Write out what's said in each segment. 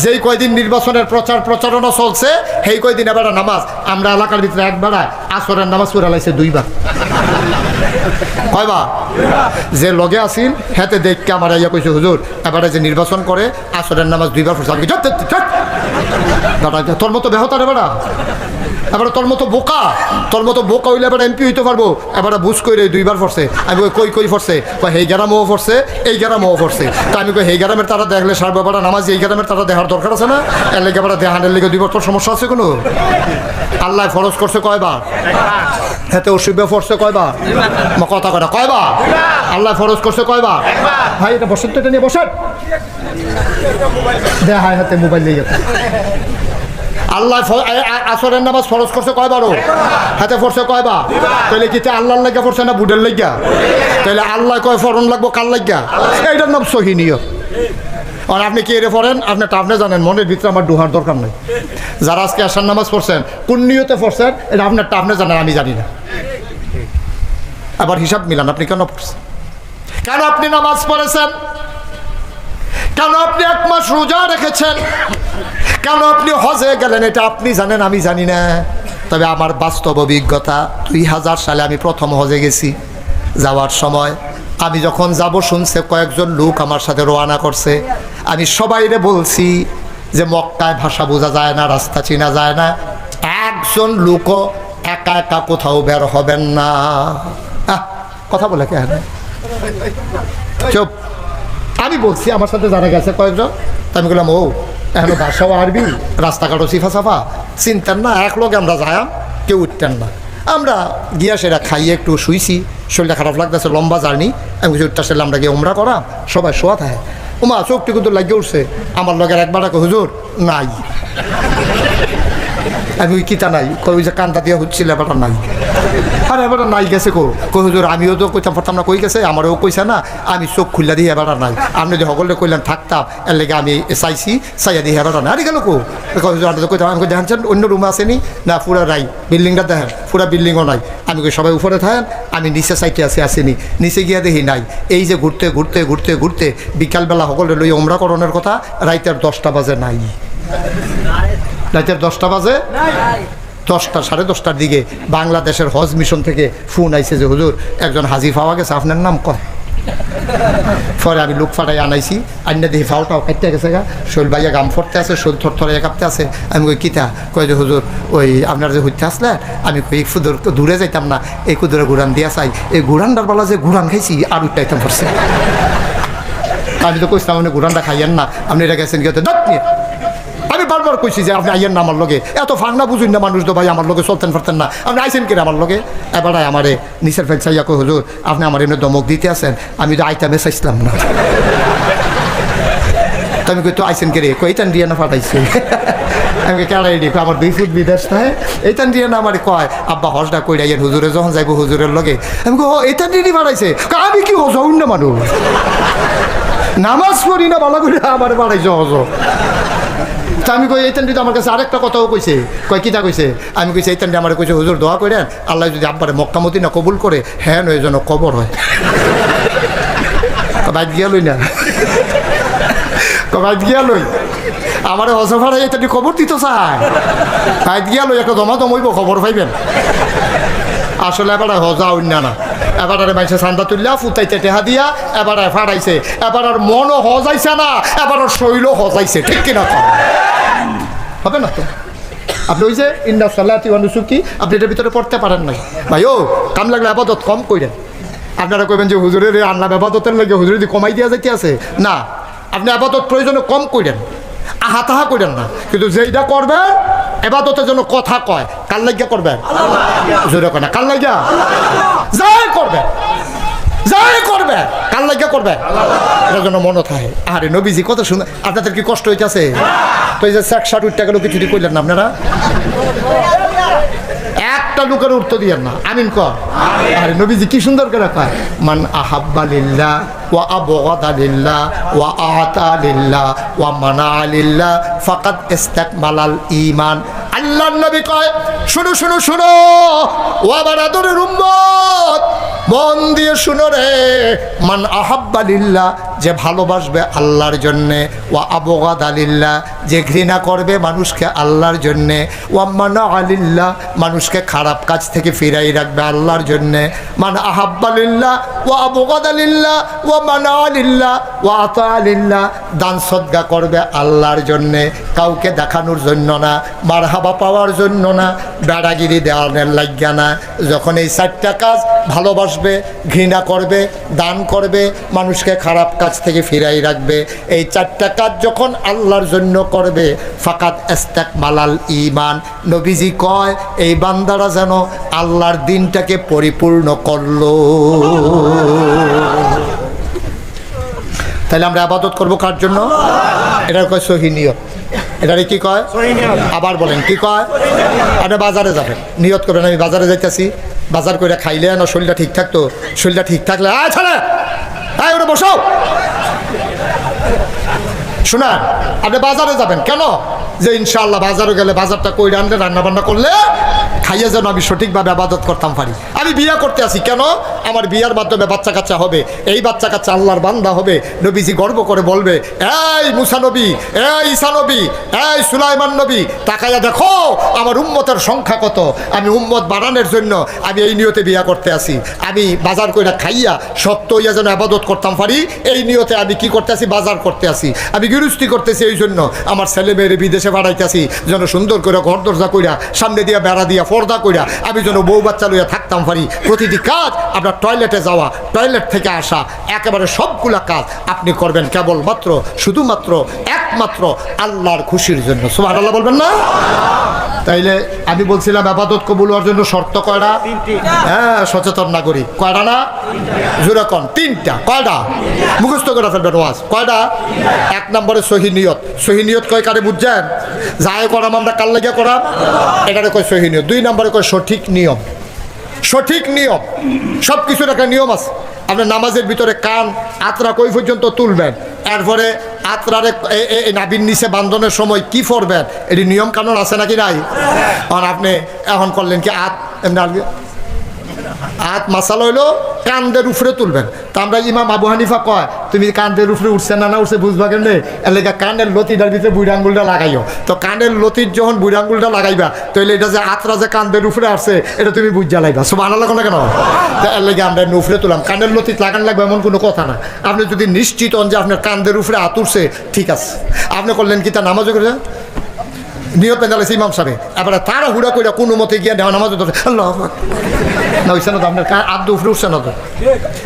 যেই কয়দিন নির্বাচনের প্রচার প্রচারণা চলছে, সেই কয়দিন এবার নামাজ। আমরা এলাকার ভিতরে একবার আসরের নামাজ পুরালাইছে লাইছে দুইবার। কয়বা যে লগে আসিল হেতে দেখকে আমার ইয়া কইছে, হুজুর, এবারে যে নির্বাচন করে, আসরের নামাজ দুইবার পড়ছে। তোর মতো বেহতার এবারা? এবারে তোর মতো বোকা তোর মতো বোকা হইলে এবার এমপি হইতে পারব। এবারে বুঝ করে দুইবার পড়ছে আমি কই কই কই পড়ছে কই হেই গ্রামও পড়ছে এই গ্রামও পড়ছে তা আমি কই হেই গ্রামের তারা দেখলে সার ব্যাপারটা নামাজ এই গ্রামের তারা দেখার দরকার আছে না? এর লেগে এবার দেহানের লেগে দুইবার তোর সমস্যা আছে কোনো? আল্লাহ ফরজ করছে কয়বার? হেতে অসুবিধা পড়ছে কয়বার? মা কথা কয় না কয়বার? আল্লাহ ফরজ করছে কয়বার? ভাই এটা বসেন তো এটা নিয়ে বসেন। দে হাই হাতে মোবাইল নিয়ে গেছে। আল্লাহ আসরের নামাজ ফরজ করছে কয়বারও? হাতে পড়ছে কয়বার? তাহলে কি আল্লাহর লাগিয়া পড়ছে না বুডের লাগিয়া? তাহলে আল্লাহ কয় ফরন লাগবো কার লাগিয়া? এইটার নাম সহিনীয় আর আপনি কি এরে পড়েন আপনি তা আপনি জানেন, মনের ভিতরে আমার ডুহার দরকার নাই। যারা আজকে আসার নামাজ পড়ছেন, কোন নিয়তে পড়ছেন, এটা আপনার তা আপনি জানেন, আমি জানি না। আবার হিসাব মিলান, আপনি কেন পড়ছেন? কেন আপনি নামাজ পড়েছেন? কেন আপনি এক মাস রোজা রেখেছেন? কেন আপনি হজে গেলেন? এটা আপনি জানেন, আমি জানি না। তবে আমার বাস্তব অভিজ্ঞতা, দুই হাজার সালে আমি প্রথম হজে গেছি যাওয়ার সময়। আমি যখন যাব শুনছে কয়েকজন লোক আমার সাথে রোয়ানা করছে। আমি সবাইরে বলছি যে মক্কায় ভাষা বোঝা যায় না, রাস্তা চেনা যায় না। একজন লোকও একা একা কোথাও বের হবেন না। কথা বলে কেন চুপ। আমি বলছি, আমার সাথে যারা গেছে কয়েকজন আমি বললাম, ও এখন ভাষাও আরবি, রাস্তাঘাটও সিফা সাফা। চিনতেন না, এক লোক আমরা যায়াম কেউ উঠতেন না। আমরা গিয়া সেটা খাইয়ে একটু শুইছি, শরীরটা খারাপ লাগতেছে, লম্বা জার্নি, আমি কিছু উঠতে আমরা গিয়ে উমরা করা সবাই শোয়া থাকে। উমা, চোখটি কিন্তু লাগিয়ে উঠছে। আমার লগের একবার হুজুর, নাই। আমি ওই কিতা নাই কই যে কান্দা দিয়ে হচ্ছিল এবারটা নাই। আর এবারটা নাই গেছে কো। কই হুজুর, আমিও তো কইতাম পারতাম না, কই গেছে? আমারও কইছে না, আমি চোখ খুললা দিয়ে এবারটা নাই। আপনি যে সকলে কইলেন, থাকতাম, এর লেগে আমি চাইছি, চাইয়া দিয়ে এবারটা নাই। আরে গেল কো? কই হুজুর, আপনি কইতাম আমি দেখেন, অন্য রুমে আসেনি, না পুরা নাই, বিল্ডিংটা দেখেন, পুরা বিল্ডিংও নাই। আমি কই সবাই উপরে থাকেন, আমি নিচে সাইটে আসে, আসেনি। নিচে গিয়া দেখি নাই। এই যে ঘুরতে ঘুরতে ঘুরতে ঘুরতে বিকালবেলা সকলে লই ওমরা করণের কথা রাইতের দশটা বাজে নাই। রাতের দশটা বাজে? দশটা, সাড়ে দশটার দিকে বাংলাদেশের হজ মিশন থেকে ফোন আইছে যে, হুজুর, একজন হাজি পাওয়া গেছে, আপনার নাম কয়? পরে আমি লোক ফাটাই আনাইছি আন্না দেখি ফাওটাও কাটতে গেছে গা। শৈল ভাইয়া গাম ফরতে আছে, শৈল থর থরে কাঁপতে আছে। আমি কই, কিতা? কই যে, হুজুর, ওই আপনার যে হইতে আসলে, আমি কই ফুদুর দূরে যাইতাম না, এই কুদুরে গুড়ান দিয়া চাই। এই গুড়ানটার বেলা যে গুড়ান খাইছি, আর উঠটাইতাম পড়ছে আমি তো কইছিলাম, আপনি গুড়ানটা খাইয়েন না, আপনি এটা গেছেন গিয়ে দাঁত নিয়ে। আমি বারবার কইছি যে আপনি আইয়েন না আমার লগে। এত ফাংনা বুঝুন না মানুষ তো ভাই আমার লগে চলতেন পারতেন না। আপনি আইসেন কিনা আমার লগে? এবার আমারে নিচের ফেল চাইয়া কই হুজুর আপনি আমার এমনি দমক দিতে আছেন আমি তো আইতামে চাইছিলাম না। তো আমি কই তো আইসেন কে রে? কইতান দিয়ে না ফাটাইছে আমি কই কেড়াই রে? আমার দুই ফুট বিদেশ থাকে এইতান দিয়ে না? আমার কয় আব্বা হজটা কইরা ইয়ের হুজুরে যখন যাইব হুজুরের লগে। আমি কই ও এইতান দিয়ে কয়, আমি কি হজ না মানুষ? নামাজ পড়ি না ভালো করে আমার বাড়াইছে হজ তা আমি কই এইতান দিতে আমার কাছে আরেকটা কথাও কইছে। কয় কিতা কইছে? আমি কইছি এইতান দিয়ে আমার কইছে, হুজুর দোয়া করেন আল্লাহ যদি আব্বারে মক্কামতি না কবুল করে হ্যাঁ নয় যেন কবর হয়। বাইক গিয়া লই না। বাইক গিয়া লই। আমার হসফাড়া এইটা খবর দিত চাই বাইক গিয়া লই, একটা জমা জমইব খবর পাইবেন। আসলে এবার হজা অন্য না। এবার আর মাইসে চান্দা তুললা ফুটাইতে টেহা দিয়া এবার ফাড়াইছে। এবার আর মনও হজাইছে না এবার আর শৈলও হজাইছে। ঠিক কিনা? কম হবে না তো? আপনি ওই যে ইন্ডা সাল্লাতি অনুসুকি আপনি এটার ভিতরে পড়তে পারেন নাই। ভাই, ও, কাম লাগলে আপাতত কম কইরেন। আপনারা কইবেন যে হুজুরের আল্লাহ আবাদতের লাগে হুজুরে যদি কমাই দিয়া যাইতে আছে না, আপনি আবাদত প্রয়োজনে কম কইরেন। আহা তাহা করেন না। কিন্তু যেইটা করবেন এবাদতের জন্য কথা কয়। কার লাগিয়া করবেন জোরে কয় না, কার লাগিয়া? যাই করবে। যাই করবে। কার লাগিয়া করবে? এটার জন্য মনে থাকে। আরে নবীজি কত শুনে আপনাদের কি কষ্ট হইতেছে? তো এই যে শেখ ষাট উঠতে গেল কিছুটি কইলেন না আপনারা? একটা লোকের উত্তর দিয়েন না। আমিন কর। আরে নবীজি কি সুন্দর করে কয় মান আহাব্বা লিল্লাহ ওয়া আবগাদা লিল্লাহ ওয়া আতা লিল্লাহ ওয়া মানা লিল্লাহ ফাকাত ইস্তাকমালাল ঈমান। আল্লাহর নবী কয় শুনো শুনো শুনো ও আমার আদরের উম্মত মন দিয়ে শুনো রে মান আহাব্বা লিল্লাহ যে ভালোবাসবে আল্লাহর জন্যে। ও আবগাদ আলিল্লাহ যে ঘৃণা করবে মানুষকে আল্লাহর জন্যে। ও মানা আলিল্লাহ মানুষকে খারাপ কাজ থেকে ফিরাই রাখবে আল্লাহর জন্যে। মান আহাব্বালিল্লাহ ও আবগাদ আলিল্লাহ ও মানা আলিল্লাহ ও আতা আলিল্লাহ দান সদ্গা করবে আল্লাহর জন্যে। কাউকে দেখানোর জন্য না, মারহাবা পাওয়ার জন্য না, বেড়াগিরি দেওয়ানের লাগিয়া না। যখন এই চারটা কাজ ভালোবাসবে, ঘৃণা করবে, দান করবে, মানুষকে খারাপ কাজ থেকে ফিরাই রাখবে। এই চারটা কাজ যখন আল্লাহর জন্য করবে ফাকাত এস্তাক মালাল ইমান নবীজি কয় এই বান্দারা যেন আল্লাহর দিনটাকে পরিপূর্ণ করল। তাহলে আমরা আবাদত করব কার জন্য? এটা কয় সহিনিয়ত এটারে কি কয়? আবার বলেন কি কয়? আপনি বাজারে যাবেন। নিয়ত করবেন আমি বাজারে যাইতেছি। বাজার করে খাইলে না শরীরটা ঠিক থাকতো? শরীরটা ঠিক থাকলে আয় ছেলে আয় ওটা বসো শোনা আপনি বাজারে যাবেন, কেন? যে ইনশাল্লাহ বাজারে গেলে বাজারটা কইরে রান্না বান্না করলে খাইয়ে যেন আমি সঠিকভাবে আবাদত করতাম পারি। আমি বিয়া করতে আসি, কেন? আমার বিয়ার মাধ্যমে বাচ্চা কাচ্চা হবে, এই বাচ্চা কাচ্চা আল্লাহর বান্দা হবে, নবীজি গর্ব করে বলবে, এই মুসা নবী, এই ঈসা নবী, এই সুলাইমান নবী তাকাইয়া দেখো, আমার উম্মতের সংখ্যা কত? আমি উম্মত বাড়ানোর জন্য আমি এই নিয়তে বিয়া করতে আসি। আমি বাজার কইরা খাইয়া সত্য ইয়া যেন আবাদত করতাম পারি, এই নিয়তে আমি কি করতে আসি? বাজার করতে আসি। আমি গৃহস্থী করতেছি এই জন্য। আমার ছেলে মেয়ের বিদেশে বাড়াইতেছি যেন সুন্দর করে ঘর দরজা কইরা, সামনে দিয়া বেড়া দিয়া পর্দা কইরা, আমি যেন বউ বাচ্চা লইয়া থাকতাম পারি। প্রতিটি কাজ আপনার টয়লেটে যাওয়া টয়লেট থেকে আসা, একেবারে সবগুলা কাজ আপনি করবেন কেবলমাত্র, শুধুমাত্র, একমাত্র আল্লাহর খুশির জন্য। সুমার আল্লাহ বলবেন না? তাইলে আমি বলছিলাম আবাদত কবুল হওয়ার জন্য শর্ত কয়টা? হ্যাঁ সচেতন নাগরিক। কয়টা না? জুরাকন তিনটা। কয়টা? মুখস্থ করে ফেলবেন ওয়াজ। কয়টা? এক নম্বরে সহিনিয়ত সহিনিয়ত কয় কারে বুঝছেন? যায় করাম আমরা কাল লাগিয়া করাম? এটারে কয় সহিনিয়ত দুই নম্বরে কয় সঠিক নিয়ম। সঠিক নিয়ম। সব কিছুর একটা নিয়ম আছে। আপনার নামাজের ভিতরে কান আত্রা কই পর্যন্ত তুলবেন? এরপরে আত্রারে এই নাবির নিচে বান্ধনের সময় কি করবেন এটি নিয়ম কানুন আছে নাকি নাই? আর আপনি এখন করলেন কি আত হাত মাসাল হইল কান্দের উপরে তুলবেন। তা আমরা ইমাম আবু হানিফা কয়, তুমি কান্দের উপরে উঠছে না না উঠছে বুঝবা কেমনে? এলাকা কানের লতিটার ভিতরে বুড়ি আঙ্গুলটা লাগাইও। তো কানের লতির যখন বুড়ি আঙ্গুলটা লাগাইবা তাহলে এটা যে আত্রা যে কান্দের উপরে আসছে, এটা তুমি বুঝা লাইবা। সব আনা লাগো না কেন? তো এর লেগে আমরা উপরে তুলাম। কানের লতিত লাগান লাগবে এমন কোনো কথা না। আপনি যদি নিশ্চিত হন যে আপনার কান্দের উপরে হাত উঠছে, ঠিক আছে। আপনি করলেন কি তা নামাজও করে নিয়ত পেঁচালেছে ইমাম সাহেব। এবারে তারা হুড়া করে কোনো মতে গিয়ে নেওয়া নামাজ ধরে। না হইছে না তো আপনার হাত উপরে উঠছে না তো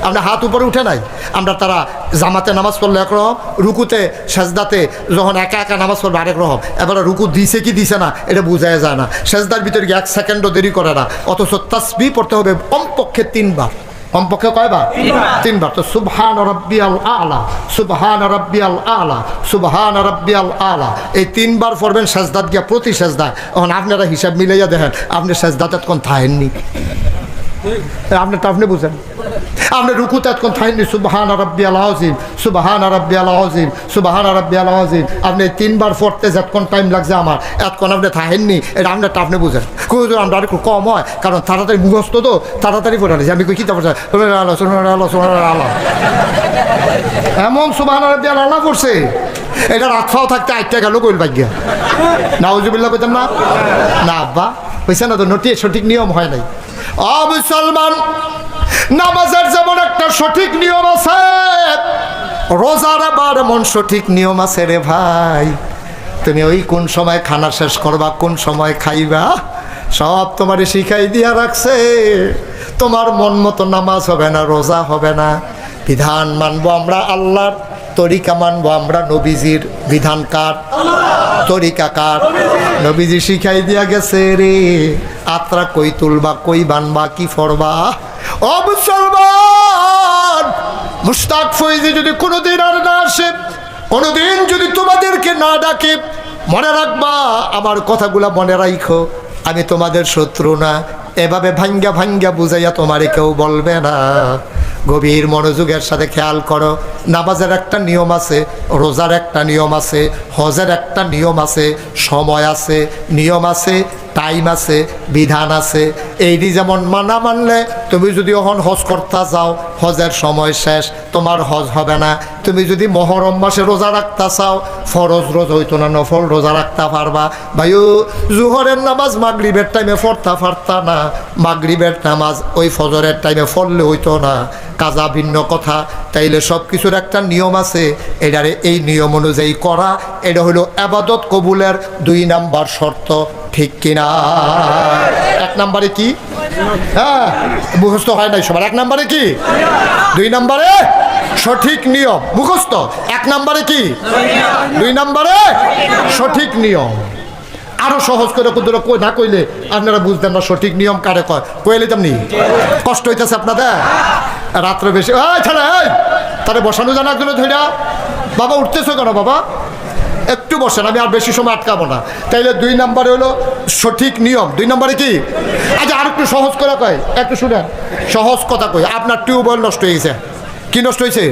আপনার হাত উপরে উঠে নাই? আমরা তারা জামাতে নামাজ পড়লে একরকম রুকুতে, সেজদাতে যখন একা একা নামাজ পড়বে আরেক রকম। এবারে রুকু দিছে কি দিছে না, এটা বোঝায় যায় না। সেজদার ভিতরে এক সেকেন্ডও দেরি করে না। অথচ তাসবি পড়তে হবে কমপক্ষে তিনবার। কমপক্ষে কয়বার? তিনবার। তো সুবহান রব্বিয়াল আলা সুবহান রব্বিয়াল আলা সুবহান রব্বিয়াল আলা। এই তিনবার পড়বেন সেজদাত গিয়া প্রতি সেজদায়। এখন আপনারা হিসাব মিলাইয়া দেখেন আপনি সেজদাতে কোন থাহেননি আপনি তো আপনি বুঝেন। আপনি রুকুতে কোন থাহেননি সুবহান রব্বিয়াল আজিম সুবহান রব্বিয়াল আজিম সুবহান রব্বিয়াল আজিম আপনি তিনবার পড়তে যতক্ষণ টাইম লাগছে আমার এতক্ষণ আপনি থাহেননি এটা আপনি তো আপনি বুঝেন। কোনো আমরা আরেকটু কম হয়, কারণ তাড়াতাড়ি মুখস্থ তো, তাড়াতাড়ি পড়ে আমি কই কিতাব পড়ছি আল্লাহ আল্লাহ আল্লাহ এমন সুবহান রব্বিয়াল আল্লাহ করছে, এটা রাতফাও থাকতে আটটা গেল কইল ভাগ্যা। নাউজুবিল্লাহ কইতাম না? না, আব্বা হয়েছে না তো নটি সঠিক নিয়ম হয় নাই। অ মুসলমান, নামাজের যেমন একটা সঠিক নিয়ম আছে রোজার আবার এমন সঠিক নিয়ম আছে রে ভাই। তুমি ওই কোন সময় খানা শেষ করবা, কোন সময় খাইবা, সব তোমার শিখাই দিয়া রাখছে। তোমার মন মতো নামাজ হবে না, রোজা হবে না। বিধান মানবো আমরা আল্লাহর তরিকা মানবো আমরা নবীজির বিধান কার? তরিকা কার? নবীজি শিখাই দিয়া গেছে রে, আত্রা কই তুলবা, কই বানবা, কি ফরবা? ও মুস্তাক ফৈজি যদি কোনোদিন আর না আসে, কোনোদিন যদি তোমাদেরকে না ডাকে, মনে রাখবা, আমার কথাগুলা মনে রাখো আমি তোমাদের শত্রু না। এভাবে ভাঙ্গা ভাঙ্গা বুঝাইয়া তোমারে কেউ বলবে না। গভীর মনোযোগের সাথে খেয়াল করো। নামাজের একটা নিয়ম আছে, রোজার একটা নিয়ম আছে, হজের একটা নিয়ম আছে, সময় আছে, নিয়ম আছে টাইম আছে, বিধান আছে। এইটি যেমন মানা মানলে, তুমি যদি এখন হজ করতে যাও, হজের সময় শেষ, তোমার হজ হবে না। তুমি যদি মহরম মাসে রোজা রাখতে চাও, ফরজ রোজ হইতো না, নফল রোজা রাখতে পারবা। ভাইও, জুহরের নামাজ মাগরিবের টাইমে পড়তা পারতা না। মাগরিবের নামাজ ওই ফজরের টাইমে পড়লে হইতো না। কাজা ভিন্ন কথা। তাইলে সব কিছুর একটা নিয়ম আছে। এটারে এই নিয়ম অনুযায়ী করা। এটা হলো আবাদত কবুলের দুই নাম্বার শর্ত। ঠিক কিনা? এক নাম্বারে কি? হ্যাঁ মুখস্থ হয় নাই সবার। এক নাম্বারে কি? দুই নাম্বারে সঠিক নিয়ম। মুখস্থ। এক নাম্বারে কি? দুই নাম্বারে সঠিক নিয়ম। আরও সহজ করে কুদুরা কই না কইলে আপনারা বুঝতেন না সঠিক নিয়ম কারে কয়। কইলে তেমনি কষ্ট হইতেছে আপনাদের? রাত্রে বেশি ছাড়া তারে বসানো জানা একজনে ধইরা। বাবা, উঠতেছো কেন বাবা? একটু বসেন, আমি আর বেশি সময় আটকাবো না। তাইলে দুই নাম্বারে হলো সঠিক নিয়ম। দুই নাম্বারে কি? আচ্ছা আর একটু সহজ করে কয়। একটু শুনেন। সহজ কথা কই, আপনার টিউবওয়েল নষ্ট হয়ে গেছে। কি নষ্ট হয়েছে?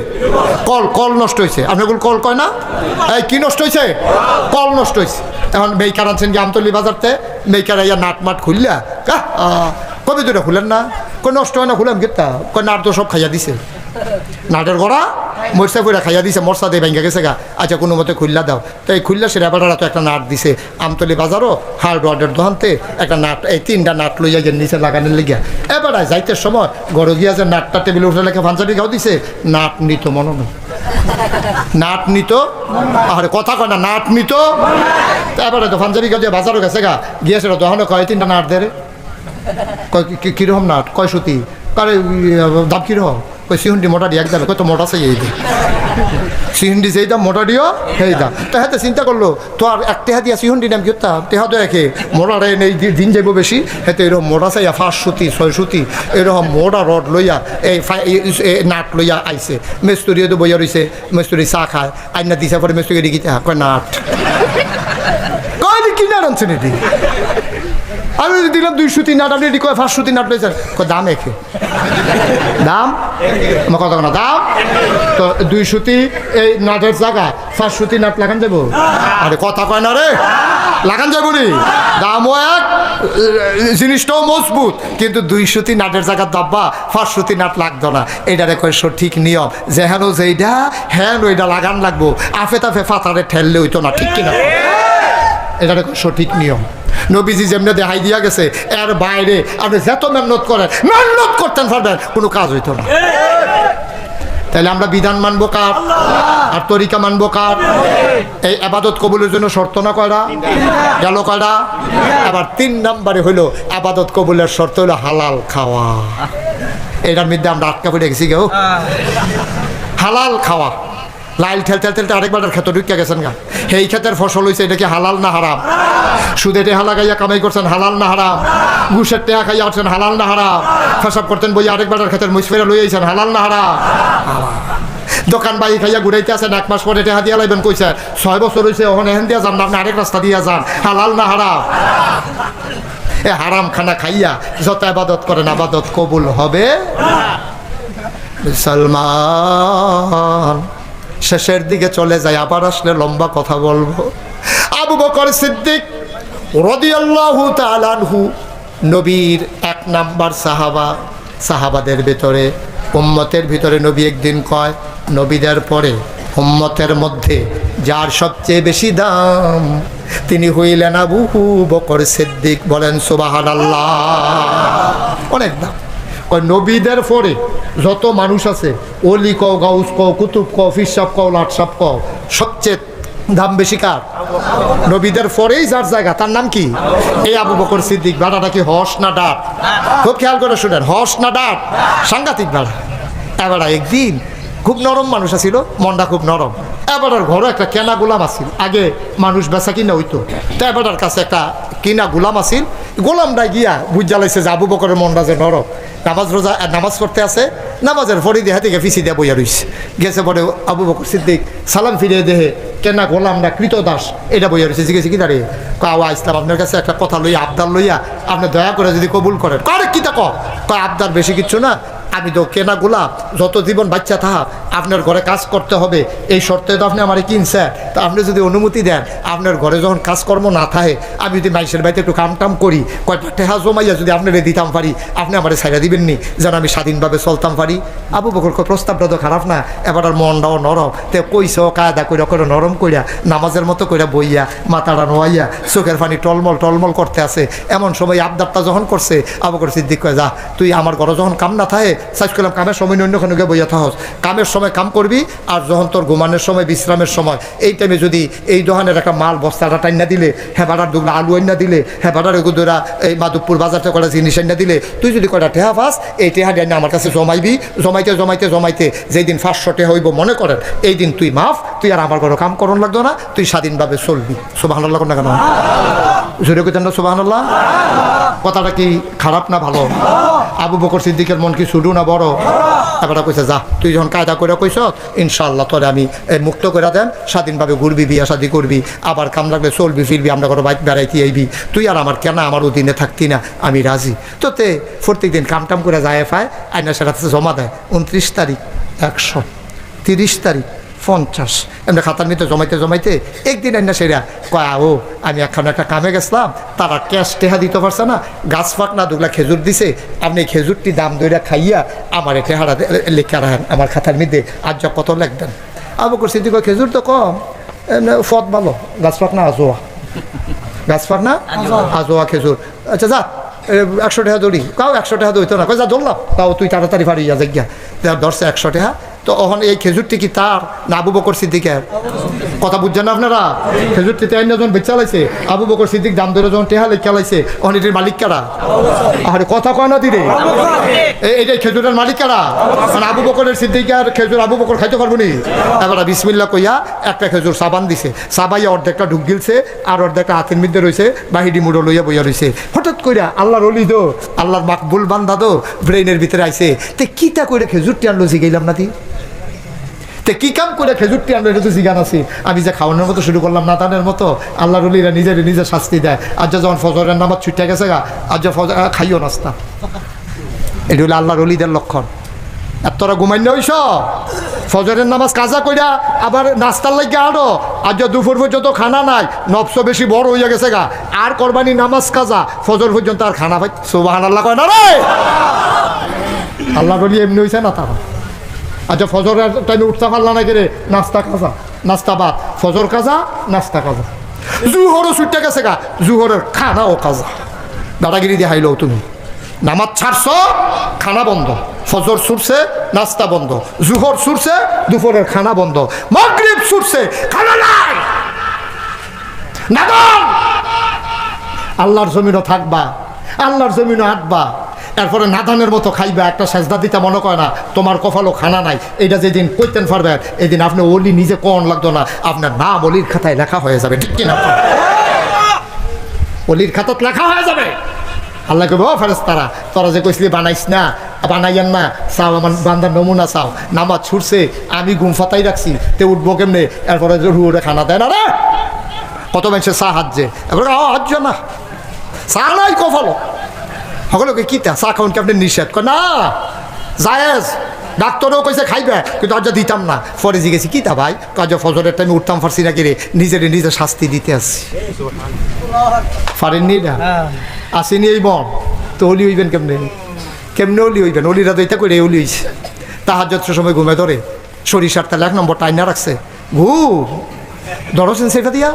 কল কল নষ্ট হয়েছে। আপনার কল কয় না? এই, কি নষ্ট হয়েছে? কল নষ্ট হয়েছে। এখন মেইকার আনছেন কি আমতলি বাজারতে মেইকার ইয়া নাট মাট খুললা। কবে দুটা খুলেন না? কই নষ্ট হয় না খুলাম গেতা কই নাট তো সব খাইয়া দিছে। নাটের গড়া? মরসা করে খাইয়া দিছে, মরসা দিয়ে ভেঙে গেছে গা। আচ্ছা কোনো মতে খুললা দাও। তো এই খুললা সে রেবাটারা তো একটা নাট দিছে। আমতলি বাজারও হার্ডওয়ার্ডের দোকানতে একটা নাট, এই তিনটা নাট লইয়া যে নিচে লাগানোর লেগিয়া। এবার যাইতে সময় গড় গিয়া যে নাটটা টেবিলে উঠে লেখা পাঞ্জাবি গাও দিছে, নাট নিত মনে নাট নিত? আরে কথা কয় না, নাট নিত? এবারে তো পাঞ্জাবি গাও দিয়ে বাজারও গেছে গা। গিয়েছে দোকানে কয় তিনটা নাট দে রে। কয় কীরকম নাট? কয় সুতি? কারে দাম কীরকম? কই, সিহুন্ডি মোটা দিয়ে একদম কত মোটা চাই এই সিহুন্ডি যেই দাম মোটা দিও সেই দাম। তো হাতে চিন্তা করল, তো আর এক টেহা দিয়া সিহুন্ডি নাম কিতা টেহা তো একে মোটা রে নেই দি- দিন যাইব বেশি, হেতে এরকম মোটা চাইয়া ফাঁস সুতি, ছয় সুতি, এরকম মোটা রড লইয়া, এই নাট লইয়া আইছে। মেস্তুরিও তো বইয়া রইছে, মেস্তুরি চা খায়, আইনা দিছে পরে মেস্তুরি দিকে কয় নাট। আনছেন এটি? আমি দিলাম দুই সুতি নাট, আপনি এটি কয় ফার্স্ট সুতি নাট কয় দাম একে? দাম? আমার কথা না দাম? তো দুই সুতি এই নাটের জায়গা ফার্স্ট সুতি নাট লাগান যাব? আরে কথা কয় না রে। লাগান যাব নি? দামও এক, জিনিসটাও মজবুত। কিন্তু দুই সুতি নাটের জায়গার দাব্বা ফার্স্ট সুতি নাট লাগতো না। এইটারে কয় সঠিক নিয়ম। যেহেন যেইটা হ্যান ওইটা লাগান লাগবো। আফে তাফে ফাতারে ঠেললে হইতো না, ঠিক কিনা? এটা সঠিক নিয়ম। নবীজি যেমনি দেখাই দিয়া গেছে, এর বাইরে আপনি যত মেহনত করেন, মেহনত করতেন পারবেন, কোনো কাজ হইতো না। তাহলে আমরা বিধান মানবো কার? আর তরিকা মানবো কার? এই আবাদত কবুলের জন্য শর্ত না কয়টা? গেল কয়টা? আবার তিন নাম্বারে হইল, আবাদত কবুলের শর্ত হলো হালাল খাওয়া। এটার মধ্যে আমরা আটকা পড়ে গেছি কেউ হালাল খাওয়া। লাইল ঠেল ঠেল ঠেলতে আরেকবার ক্ষেত ঢুকিয়া গেছেন গা। সেই ক্ষেতের ফসল হয়েছে এটা কি হালাল না হারাম? সুদে টেহা লাগাইয়া কামাই করছেন, হালাল না হারাম? ঘুষের টেহা খাইয়া আসছেন হালাল না হারাম? ফেসাব করতেন বই আরেকবার ক্ষেতের মুসফেরা লই আইছেন, হালাল না হারাম? দোকান বাই খাইয়া ঘুরাইতে আছেন, এক মাস পরে টেহা দিয়া লাইবেন, কইছে, ছয় বছর হয়েছে ওখানে এহেন দিয়া যান না আপনি আরেক রাস্তা দিয়া যান, হালাল না হারাম? এ হারাম খানা খাইয়া যত আবাদত করেন, আবাদত কবুল হবে। মুসলমান শেষের দিকে চলে যায়, আবার আসলে লম্বা কথা বলব। আবু বকর সিদ্দিক নবীর এক নাম্বার সাহাবা, সাহাবাদের ভিতরে, উম্মতের ভিতরে নবী একদিন কয়, নবীদের পরে, উম্মতের মধ্যে যার সবচেয়ে বেশি দাম, তিনি হইলেন আবু বকর সিদ্দিক, বলেন সুবাহান আল্লাহ অনেক দাম। নবীদের পরে যত মানুষ আছে, অলি কও, গাউস কও, কুতুব কও ফিসাব কও, লাটসাপ কও, সবচেয়ে দাম বেশি কার? নবীদের পরেই যার জায়গা, তার নাম কি? এই আবু বকর সিদ্দিক ভাড়াটা কি হস না ডাট খুব খেয়াল করে শুনেন, হস না ডাট সাংঘাতিক ভাড়া এবার একদিন খুব নরম মানুষ আছিল, মনটা খুব নরম। এবার ঘরে একটা কেনা গোলাম আছিল, আগে মানুষ বেচা কিনা হইতো। তো এবার কাছে একটা কিনা গোলাম আছিল গোলামটা গিয়া বুঝ জ্বালাইছে যে আবু বকরের মনটা যে নামাজ রোজা নামাজ পড়তে আছে, নামাজের ফরি দেহা থেকে ফিসি দিয়া বইয়া রইছে। গেছে পরে আবু বকর সিদ্দিক, সালাম ফিরে দেহে, কেনা গোলাম না কৃত দাস এটা বইয়া রয়েছে জিজ্ঞেস কি দাঁড়িয়ে কাওয়া ইসলাম, আপনার কাছে একটা কথা লইয়া, আবদার লইয়া আপনি দয়া করে যদি কবুল করেন। করে কি তা কয়, আবদার বেশি কিচ্ছু না আমি তো কেনা গোলাপ যত জীবন বাচ্চা থাক আপনার ঘরে কাজ করতে হবে। এই শর্তে তো আপনি আমার কিনছেন। তা আপনি যদি অনুমতি দেন আপনার ঘরে যখন কাজকর্ম না থাকে আমি যদি মাইসের বাড়িতে একটু কাম টাম করি কয়টা টেহা জমাইয়া যদি আপনারে দিতাম পারি আপনি আমার ছাইড়া দিবেন নি যেন আমি স্বাধীনভাবে চলতাম পারি। আবু বকর কয়, প্রস্তাবটা তো খারাপ না এবার আর মনটাও নরম। তে কইস কায়দা কইরা করে নরম কইরা নামাজের মতো কইরা বইয়া মাথাটা নোয়াইয়া চোখের পানি টলমল টলমল করতে আছে। এমন সময় আবদারটা যখন করছে আবু বকর সিদ্দিক কয় যা তুই আমার ঘরে যখন কাম না থাকে সাইজ করলাম, কামের সময় অন্যখানে গিয়ে বইয়া থাকস কামের সময় কাম করবি আর যখন তোর ঘুমানোর সময়, বিশ্রামের সময়, এই টাইমে যদি এই দোকানের একটা মাল বস্তাটা টাইনা দিলে হ্যাঁ বাড়ার দুগুলো আলু আইনা দিলে হ্যাঁ গুদুরা এই মাধবপুর বাজার থেকে কটা জিনিস আইনা দিলে, তুই যদি কটা টেহা পাস, এই টেহা ডাইনা আমার কাছে জমাইবি, জমাইতে জমাইতে জমাইতে যেই দিন পাঁচশো টেহা হইব মনে করেন, এই দিন তুই মাফ, তুই আর আমার ঘরে কাম করন লাগতো না, তুই স্বাধীনভাবে চলবি। সোবাহ লাগো না কেন? জোরে কইতেন না সোবাহ কথাটা কি খারাপ না ভালো? আবু বকর সিদ্দিকের মন কি শুরু না বড়? এবার কইছে, যা তুই যখন কায়দা করে কইস ইনশাল্লাহ তোরে আমি মুক্ত করে দেন, স্বাধীনভাবে ঘুরবি, বিয়া শাদি করবি, আবার কাম লাগলে চলবি, ফিরবি, আমরা কোনো বাইক বেড়াইতে আইবি। তুই আর আমার কেন আমার অধীনে থাকতি না? আমি রাজি। তো তে প্রত্যেক দিন কাম টাম করে যায় ফায় আইনা সেটা জমা দেয়। উনত্রিশ তারিখ, একশো তিরিশ তারিখ পঞ্চাশ। এমনি খাতার মধ্যে জমাইতে জমাইতে একদিন আইনা সেরা কয়া ও আমি এখন একটা কামে গেছিলাম তারা ক্যাশ টেহা দিতে পারছে না গাছ ফাঁক না দুগলা খেজুর দিছে আপনি এই খেজুরটি দাম দইরা খাইয়া আমার টেহারা লেখা রাখেন আমার খাতার মধ্যে আজ যা কত লেখবেন? আবু করছি দিকে খেজুর তো কম ফত ভালো গাছ ফাঁক না আজোয়া। গাছ ফাঁক না? আজোয়া। খেজুর। আচ্ছা যা একশো টাকা দৌড়ি কাও একশো টাকা দৌড়িত না কই যা দৌড়লাম তাও তুই তাড়াতাড়ি পারি যা জায়গা তার ধরছে একশো টাকা তো ওখানে এই খেজুরটি কি তার না আবু বকর সিদ্দিকের। কথা বুঝছেন আপনারা? খেজুরটি তাই যখন বেচা লাইছে, আবু বকর সিদ্দিক দাম ধরে যখন টেহা লেখা লাইছে ওখানে এটির মালিক কারা? আরে কথা কয় না দিদি এই- এইটাই খেজুরের মালিক কারা? মানে আবু বকরের সিদ্দিক আর খেজুর আবু বকর খাইতে পারব নি? এবার বিসমিল্লা কইয়া একটা খেজুর সাবান দিছে। সাবাইয়া অর্ধেকটা ঢুক গিলছে আর অর্ধেকটা হাতের মধ্যে রয়েছে বাহিরি মুড়ো লইয়া বইয়া রয়েছে হঠাৎ কইরা আল্লাহর অলি দো আল্লাহর মাকবুল বান্দা দো ব্রেইনের ভিতরে আইছে। তে কিতা করে খেজুরটি আনলো জিগাইলাম না তুই তে কি কাম করে খেজুরটি আনলো এটা তো জিগান আছি। আমি যে খাওয়ানোর মতো শুরু করলাম, নাতানের মতো। আল্লাহ রলিরা নিজের নিজে শাস্তি দেয়। যা যখন ফজরের নামাজ ছুটে গেছে গা, আজ যা ফজর খাইও নাস্তা। এটা হলো আল্লাহ রলিদের লক্ষণ। আর তোরা ঘুমাইলে হইস? ফজরের নামাজ কাজা কইরা আবার নাস্তার লাগে আরও আজ যা দুপুর পর্যন্ত খানা নাই, নবস বেশি বড় হইয়া গেছে গা। আর কোরবানি নামাজ কাজা, ফজর পর্যন্ত আর খানা পাই সুবাহান আল্লাহ কয় না রে? আল্লাহ রলি এমনি হইছে না তারা? আচ্ছা ফজরের টাইমে উঠতে পারলা না কেরে? নাস্তা কাজা নাস্তা বাদ। ফজর কাজা নাস্তা কাজা জুহরও ছুটতে গেছে গা। জুহরের খানা ও কাজা দাদাগিরি দিয়ে হাইলো তুমি। নামাজ ছাড়ছ, খানা বন্ধ। ফজর ছুটছে, নাস্তা বন্ধ। জুহর ছুটছে, দুপুরের খানা বন্ধ। মগরিব ছুটছে, খানা নাই। নাদন আল্লাহর জমিনও থাকবা। আল্লাহর জমিনও হাঁটবা এরপরে নাদানের মতো খাইবা, একটা সেজদা দিতে মনে করে না, তোমার কপালও খানা নাই। এটা যেদিন কইতেন পারবেন এদিন আপনি অলি নিজে কোন লাগতো না, আপনার নাম অলির খাতায় লেখা হয়ে যাবে, ঠিক কিনা? অলির খাতাত লেখা হয়ে যাবে। আল্লাহ কবে ও ফেরেস তারা তোরা যে কইসলি বানাইস না, বানাইয়ান না, চাও আমার বান্দার নমুনা চাও, নামাজ ছুটছে, আমি গুম ফাতাই রাখছি, তে উঠবো কেমনে? এরপরে রুড়ে খানা দেয় না রে। কত মানুষের হাজছে এবার হাজ না। চা নাই কফালো সকলকে কিতা চা খাওয়ান কি আপনি নিষেধ কর না! জায়েজ! ডাক্তারও কইছে খাইবে কিন্তু আজ দিতাম না। পরে জিগেছি কিতা ভাই? কাজ ফজরের টাইমে উঠতাম পারছি না কিরে নিজের নিজে শাস্তি দিতে আসছি পারেননি না আসেনি এই মন তো অলি হইবেন কেমনে? কেমনে অলি হইবেন? অলিরা তো এটা করে অলি হইছে। তাহার যত সময় ঘুমে ধরে। সরিষার তাহলে এক নম্বর টাইনা রাখছে। ঘুম! ধরছেন সেটা দিয়া।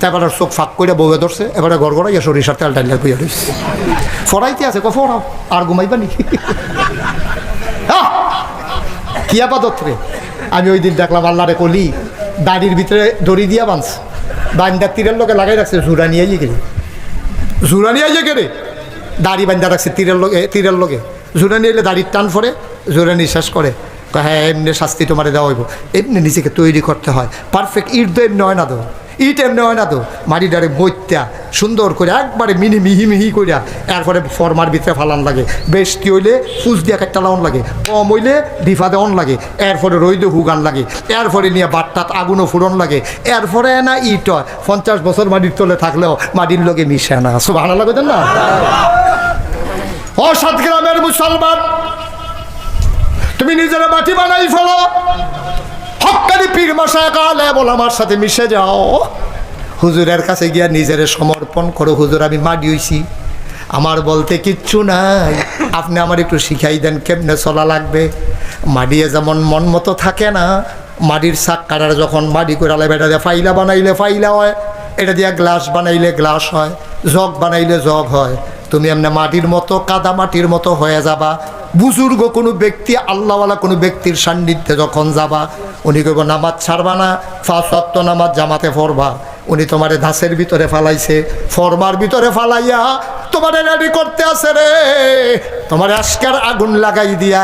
তারপর চোখ ফাঁক করে বউয়ে ধরছে, এবারে গড় গড়াইয়া সরিষার তেল ডাইলা বইয়া রয়েছে ফরাইতে আছে ক, ফরাও, আর ঘুমাইবা নাকি! কি আপাতত রে? আমি ওই দিন দেখলাম আল্লাহরে কলি, দাড়ির ভিতরে দড়ি দিয়া বাঁধছে বান্দার তীরের লোকে লাগাই রাখছে, জুরা নিয়ে গেলে। জুরা নিয়ে আইয়ে কেরে দাড়ি বান্ধা রাখছে তীরের লোকে তীরের লোকে জুরা নিয়ে এলে দাড়ির টান ফরে জোরে নিঃশ্বাস করে। হ্যাঁ এমনি শাস্তি তোমারে দেওয়া হইব। এমনি নিজেকে তৈরি করতে হয়। পারফেক্ট ইট তো এমনি হয় না তো। ইট এমনি হয় না তো। মাটি ডারে বইত্যা সুন্দর করে একবারে মিনি মিহি মিহি করিয়া এরপরে ফরমার ভিতরে ফালান লাগে। বেশটি হইলে ফুস দিয়া কাটটা লাউন লাগে। কম হইলে ডিফা দেওয়ান লাগে। এরপরে রইদ হুগান লাগে। এরপরে নিয়ে বাট্টাত আগুনও ফুরন লাগে। এরপরে না ইট হয়। পঞ্চাশ বছর মাটির তলে থাকলেও মাটির লগে মিশে না। সব ভালো লাগে না? ও সাত গ্রামের মুসলমান, তুমি নিজেরা মাটি বানাই ফেলো। হকানি পীর মশাই কালে বল, আমার সাথে মিশে যাও। হুজুরের কাছে গিয়া নিজের সমর্পণ করো। হুজুর, আমি মাটি হইছি। আমার বলতে কিচ্ছু নাই। আপনি আমার একটু শিখাই দেন কেমনে চলা লাগবে। মাডিয়ে যেমন মন মতো থাকে না মাটির শাক কাটার যখন মাটি করালে বেটা দিয়ে ফাইলা বানাইলে ফাইলা হয়, এটা দিয়ে গ্লাস বানাইলে গ্লাস হয়, জগ বানাইলে জগ হয়। তুমি এমনি মাটির মতো, কাদা মাটির মতো হয়ে যাবা। বুজুর্গ কোনো ব্যক্তি, আল্লাহওয়ালা কোনো ব্যক্তির সান্নিধ্যে যখন যাবা উনি কইব, নামাজ ছাড়বা না ফাঁসত্ব নামাজ জামাতে ফরবা উনি তোমারে ধাসের ভিতরে ফালাইছে, ফরমার ভিতরে ফালাইয়া তোমারে রেডি করতে আছে রে। তোমার আজকের আগুন লাগাই দিয়া,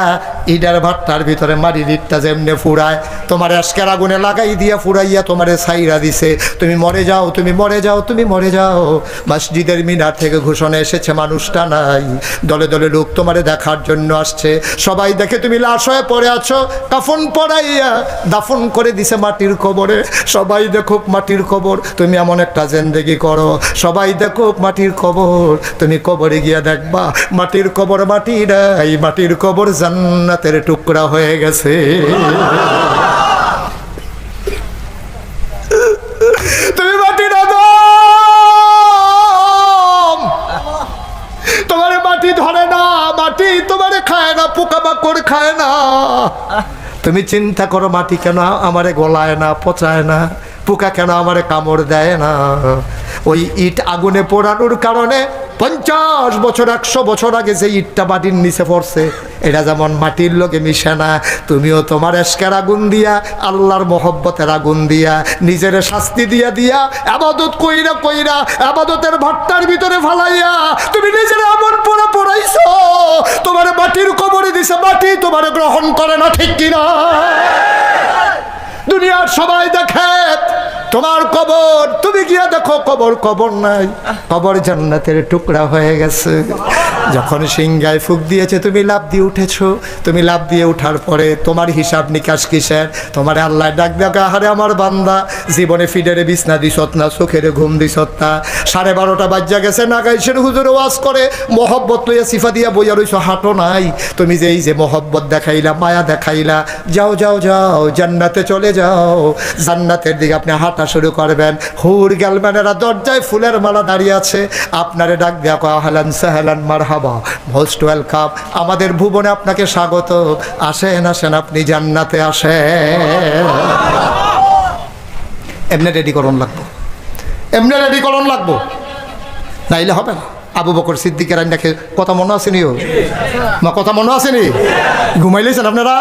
ইডার ভাট্টার ভিতরে মারি ইটটা যেমনে ফুরায়, তোমার আজকের আগুনে লাগাই দিয়া ফুরাইয়া তোমারে সাইরা দিছে। তুমি মরে যাও, তুমি মরে যাও, তুমি মরে যাও। মসজিদের মিনার থেকে ঘোষণা এসেছে, মানুষটা নাই। দলে দলে লোক তোমারে দেখার জন্য আসছে। সবাই দেখে তুমি লাশ হয়ে পড়ে আছো, কাফন পড়াইয়া দাফন করে দিছে মাটির কবরে। সবাই দেখো মাটির কবর, তুমি এমন একটা জেন্দেগি করো। সবাই দেখো মাটির কবর, তুমি কবরে গিয়া দেখবা, মাটির কবর মাটি নাই মাটির কবর জান্নাতের টুকরা হয়ে গেছে। তুমি আদম! তোমার মাটি ধরে না, মাটি তোমারে খায় না, পোকামাকড় খায় না। তুমি চিন্তা করো, মাটি কেন আমারে গলায় না, পচায় না, পোকা কেন আমারে কামড় দেয় না? ওই ইট আগুনে পোড়ানোর কারণে পঞ্চাশ বছর, একশো বছর আগে যে ইটটা মাটির নিচে পড়ছে, এটা যেমন মাটির লোকে মিশে না, তুমিও তোমার এসকের আগুন দিয়া, আল্লাহর মহব্বতের আগুন দিয়া, নিজের শাস্তি দিয়া দিয়া, আবাদত কইরা কইরা, আবাদতের ভাট্টার ভিতরে ফালাইয়া, তুমি নিজের এমন পড়া পড়াইছ। তোমার মাটির কবরে দিছে মাটি, তোমার গ্রহণ করে না ঠিক কিনা? দুনিয়ার সবাই দেখে তোমার কবর তুমি গিয়া দেখো কবর কবর নাই। কবর জান্নাতের টুকরা হয়ে গেছে। যখন সিংগায় ফুক দিয়েছে তুমি লাভ দিয়ে উঠেছো। তুমি লাভ দিয়ে উঠার পরে তোমার হিসাব নিকাশ কিসের? তোমার আল্লাহ ডাক দেখা হারে আমার বান্দা জীবনে ফিডেরে বিছনা দিছত না চোখেরে ঘুম দিছত না। সাড়ে বারোটা বাজ্যা গেছে না গাইছেন হুজুর ওয়াজ করে মহব্বত লইয়া সিফা দিয়া বইয়া রইছো হাঁটো নাই। তুমি যে এই যে মহব্বত দেখাইলা মায়া দেখাইলা যাও যাও যাও জান্নাতে চলে যাও। জান্নাতের দিকে আপনি হাঁটা শুরু করবেন। হুর গেলম্যানেরা দরজায় ফুলের মালা দাঁড়িয়ে আছে। আপনারে ডাক দেওয়া কয়া হালান, সাহালান মার হাবা মোস্ট ওয়েলকাম। আমাদের ভুবনে আপনাকে স্বাগত। আসেন আসেন, আপনি জান্নাতে আসেন। এমনি রেডি করুন লাগবো। এমনি রেডি করুন লাগবো। নাইলে হবে না। আবু বকর সিদ্দিকের আইনাকে কথা মনে আসেনি ও? কথা মনে আসেনি ঘুমাইলেছেন আপনারা?